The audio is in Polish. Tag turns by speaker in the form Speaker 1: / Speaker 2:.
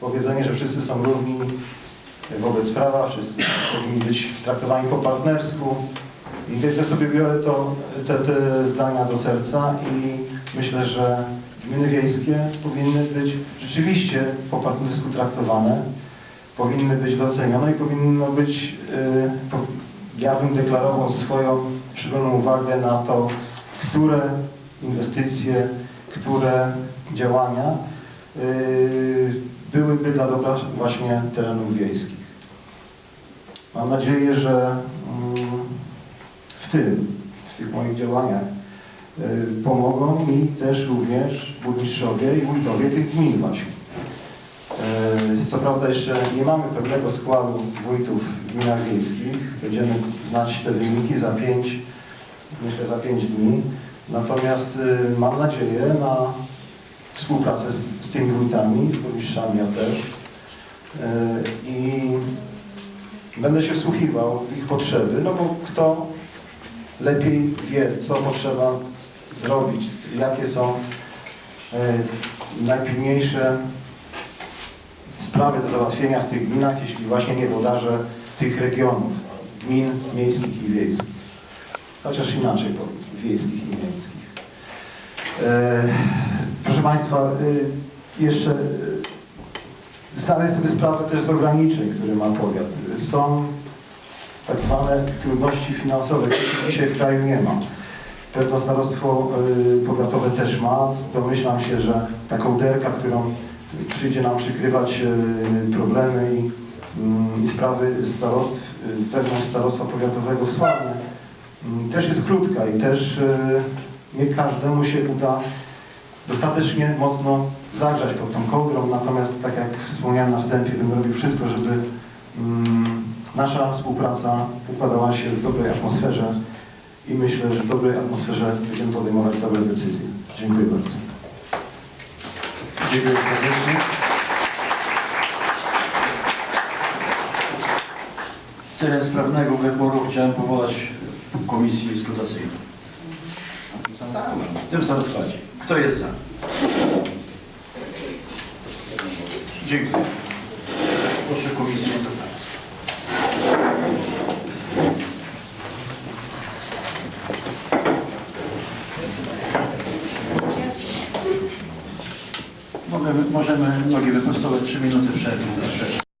Speaker 1: powiedzenie, że wszyscy są równi wobec prawa, wszyscy powinni być traktowani po partnersku. I też ja sobie biorę to, te, te zdania do serca i myślę, że gminy wiejskie powinny być rzeczywiście po partnersku traktowane, powinny być docenione i powinno być, y, ja bym deklarował swoją szczególną uwagę na to, które inwestycje, które działania byłyby dla dobra właśnie terenów wiejskich. Mam nadzieję, że mm, w tym, w tych moich działaniach y, pomogą mi też również burmistrzowie i wójtowie tych gmin właśnie. Y, Co prawda jeszcze nie mamy pewnego składu wójtów w gminach wiejskich. Będziemy znać te wyniki za pięć, myślę za pięć dni. Natomiast mam nadzieję na współpracę z, z tymi wójtami, z burmistrzami ja też. Y, I będę się wsłuchiwał w ich potrzeby, no bo kto lepiej wie, co potrzeba zrobić, jakie są e, najpilniejsze sprawy do załatwienia w tych gminach, jeśli właśnie nie włodarze tych regionów, gmin miejskich i wiejskich. Chociaż inaczej, bo wiejskich i miejskich. Proszę Państwa, e, jeszcze e, zdaję sobie sprawę też z ograniczeń, które ma powiat. Są tak zwane trudności finansowe, których dzisiaj w kraju nie ma. Pewno starostwo y, powiatowe też ma. Domyślam się, że ta kołderka, którą przyjdzie nam przykrywać y, problemy i, mm, i sprawy starostw, y, wewnątrz starostwa powiatowego w Sławnie, mm, też jest krótka i też y, nie każdemu się uda dostatecznie mocno zagrzać pod tą kołdrą, natomiast tak jak wspomniałem na wstępie, będę robił wszystko, żeby mm, nasza współpraca układała się w dobrej atmosferze i myślę, że w dobrej atmosferze będziemy podejmować dobre decyzje. Dziękuję bardzo.
Speaker 2: Dziękuję serdecznie. Celem sprawnego wyboru chciałem powołać komisję skrutacyjną. W tym samym składzie. Kto jest za? Dziękuję. Proszę komisję do pracy. Możemy, możemy nogi wyprostować 3 minuty przerwy.